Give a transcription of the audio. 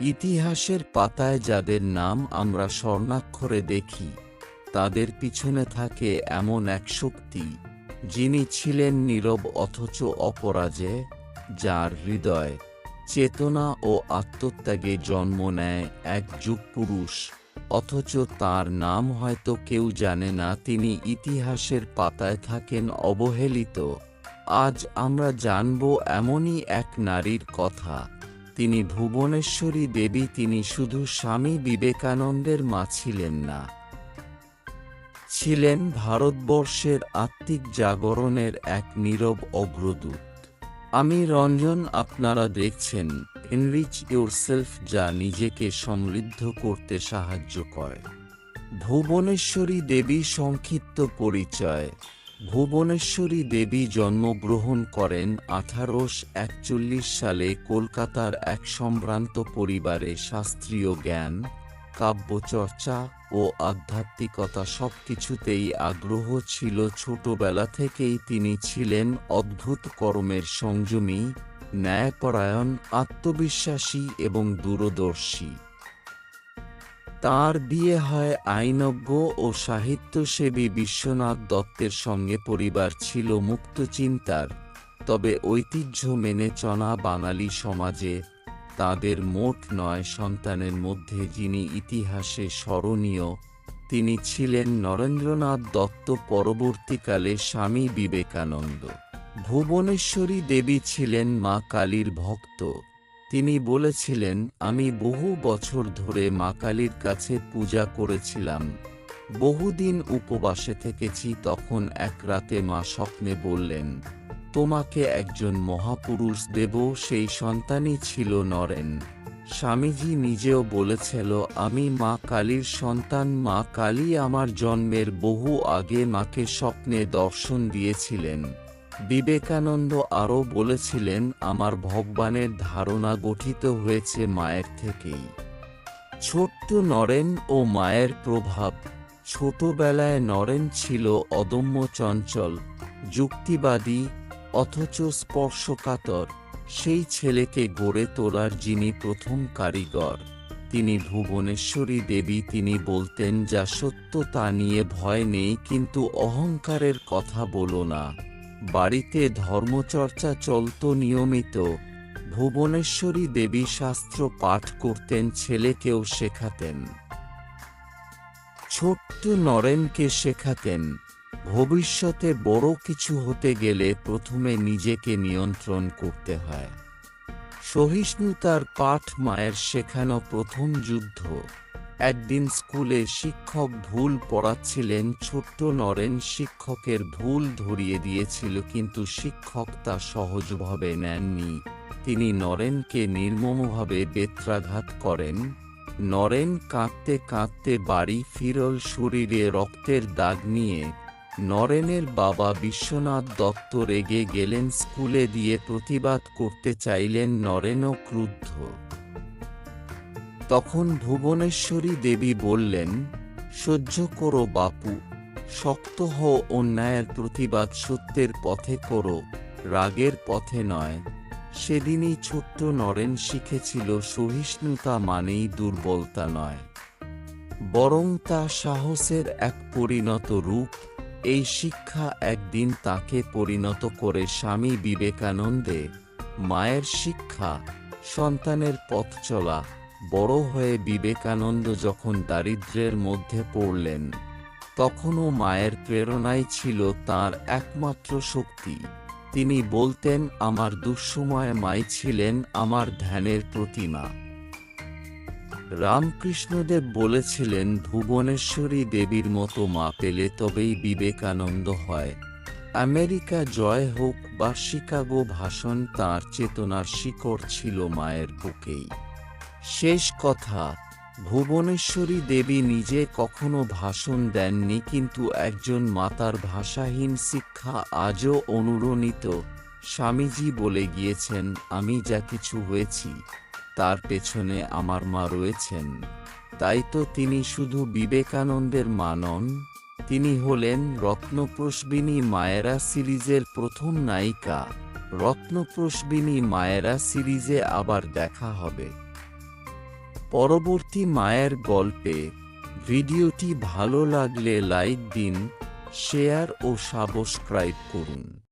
ইতিহাসের পাতায় যাদের নাম আমরা স্বর্ণাক্ষরে দেখি, তাদের পিছনে থাকে এমন এক শক্তি, যিনি ছিলেন নীরব অথচ অপরাজে, যার হৃদয়, চেতনা ও আত্মত্যাগে জন্ম নেয় এক যুগ পুরুষ অথচ তার নাম হয়তো কেউ জানে না, তিনি ইতিহাসের পাতায় থাকেন অবহেলিত। আজ আমরা জানব এমনই এক নারীর কথা। তিনি ভুবনেশ্বরী দেবী, তিনি শুধু স্বামী বিবেকানন্দের মা ছিলেন না। ছিলেন ভারতবর্ষের আত্মিক জাগরণের এক নীরব অগ্রদূত। আমি রঞ্জন, আপনারা দেখছেন এনরিচ ইউরসেলফ যা নিজেকে সমৃদ্ধ করতে সাহায্য করে। ভুবনেশ্বরী দেবী সংক্ষিপ্ত পরিচয়। ভুবনেশ্বরী দেবী জন্মগ্রহণ করেন আঠারোশ একচল্লিশ সালে কলকাতার এক সম্ভ্রান্ত পরিবারে। শাস্ত্রীয় জ্ঞান, কাব্যচর্চা ও আধ্যাত্মিকতা সবকিছুতেই আগ্রহ ছিল। ছোটবেলা থেকেই তিনি ছিলেন অদ্ভুত কর্মের সংযমী, ন্যায়পরায়ণ, আত্মবিশ্বাসী এবং দূরদর্শী। তার বিয়ে হয় আইনজ্ঞ ও সাহিত্যসেবী বিশ্বনাথ দত্তের সঙ্গে পরিবার ছিল মুক্ত চিন্তার। তবে ঐতিহ্য মেনে চনা বাঙালি সমাজে তাদের মোট নয় সন্তানের মধ্যে যিনি ইতিহাসে স্মরণীয়, তিনি ছিলেন নরেন্দ্রনাথ দত্ত পরবর্তীকালে স্বামী বিবেকানন্দ। ভুবনেশ্বরী দেবী ছিলেন মা কালীর ভক্ত। তিনি বলেছিলেন, আমি বহু বছর ধরে মা কালীর কাছে পূজা করেছিলাম। বহুদিন উপবাসে থেকেছি, তখন এক রাতে মা স্বপ্নে বললেন, তোমাকে একজন মহাপুরুষ দেব, সেই সন্তানই ছিল নরেন। স্বামীজি নিজেও বলেছিল, আমি মা কালীর সন্তান, মা কালী আমার জন্মের বহু আগে মাকে স্বপ্নে দর্শন দিয়েছিলেন। বিবেকানন্দ আরও বলেছিলেন, আমার ভগবানের ধারণা গঠিত হয়েছে মায়ের থেকেই। ছোট্ট নরেন ও মায়ের প্রভাব। ছোটবেলায় নরেন ছিল অদম্য চঞ্চল, যুক্তিবাদী, অথচ স্পর্শকাতর। সেই ছেলেকে গড়ে তোলার যিনি প্রথম কারিগর, তিনি ভুবনেশ্বরী দেবী, তিনি বলতেন, যা সত্য তা নিয়ে ভয় নেই, কিন্তু অহংকারের কথা বলো না। বাড়িতে ধর্মচর্চা চলত নিয়মিত। ভুবনেশ্বরী দেবী শাস্ত্র পাঠ করতেন, ছেলেকেও শেখাতেন। ছোট্ট নরেনকে শেখাতেন। ভবিষ্যতে বড় কিছু হতে গেলে প্রথমে নিজেকে নিয়ন্ত্রণ করতে হয়। সহিষ্ণুতার পাঠ মায়ের শেখানো প্রথম যুদ্ধ। একদিন স্কুলে শিক্ষক ভুল পড়াচ্ছিলেন, ছোট্ট নরেন শিক্ষকের ভুল ধরিয়ে দিয়েছিল, কিন্তু শিক্ষক তা সহজভাবে নেননি। তিনি নরেনকে নির্মমভাবে বেত্রাঘাত করেন। নরেন কাঁদতে কাঁদতে বাড়ি ফিরল শরীরে রক্তের দাগ নিয়ে। নরেনের বাবা বিশ্বনাথ দত্ত রেগে গেলেন, স্কুলে দিয়ে প্রতিবাদ করতে চাইলেন নরেনও ক্রুদ্ধ। তখন ভুবনেশ্বরী দেবী বললেন, সহ্য করো বাপু, শক্ত হও অন্যায়ের প্রতিবাদ সত্যের পথে করো, রাগের পথে নয়। সেদিনই ছোট্ট নরেন শিখেছিল সহিষ্ণুতা মানেই দুর্বলতা নয়। বরং তা সাহসের এক পরিণত রূপ, এই শিক্ষা একদিন তাকে পরিণত করে স্বামী বিবেকানন্দে, মায়ের শিক্ষা, সন্তানের পথ চলা বড় হয়ে বিবেকানন্দ যখন দারিদ্র্যের মধ্যে পড়লেন, তখনও মায়ের প্রেরণাই ছিল তার একমাত্র শক্তি। তিনি বলতেন, আমার দুঃসময় মাই ছিলেন আমার ধ্যানের প্রতিমা। রামকৃষ্ণদেব বলেছিলেন, ভুবনেশ্বরী দেবীর মতো মা পেলে তবেই বিবেকানন্দ হয়। আমেরিকা জয় হোক বা শিকাগো ভাষণ তার চেতনার শিকড় ছিল মায়ের বুকেই। শেষ কথা, ভুবনেশ্বরী দেবী নিজে কখনো ভাষণ দেননি কিন্তু একজন মাতার ভাষাহীন শিক্ষা আজও অনুরণিত। স্বামীজি বলে গিয়েছেন, আমি যা কিছু হয়েছি, তার পেছনে আমার মা রয়েছেন। তাই তো তিনি শুধু বিবেকানন্দের মানন তিনি হলেন রত্নপ্রসবিনী মায়েরা সিরিজের প্রথম নায়িকা। রত্নপ্রসবিনী মায়েরা সিরিজে আবার দেখা হবে। পরবর্তী মায়ের গল্পে ভিডিওটি ভালো লাগলে লাইক দিন শেয়ার ও সাবস্ক্রাইব করুন।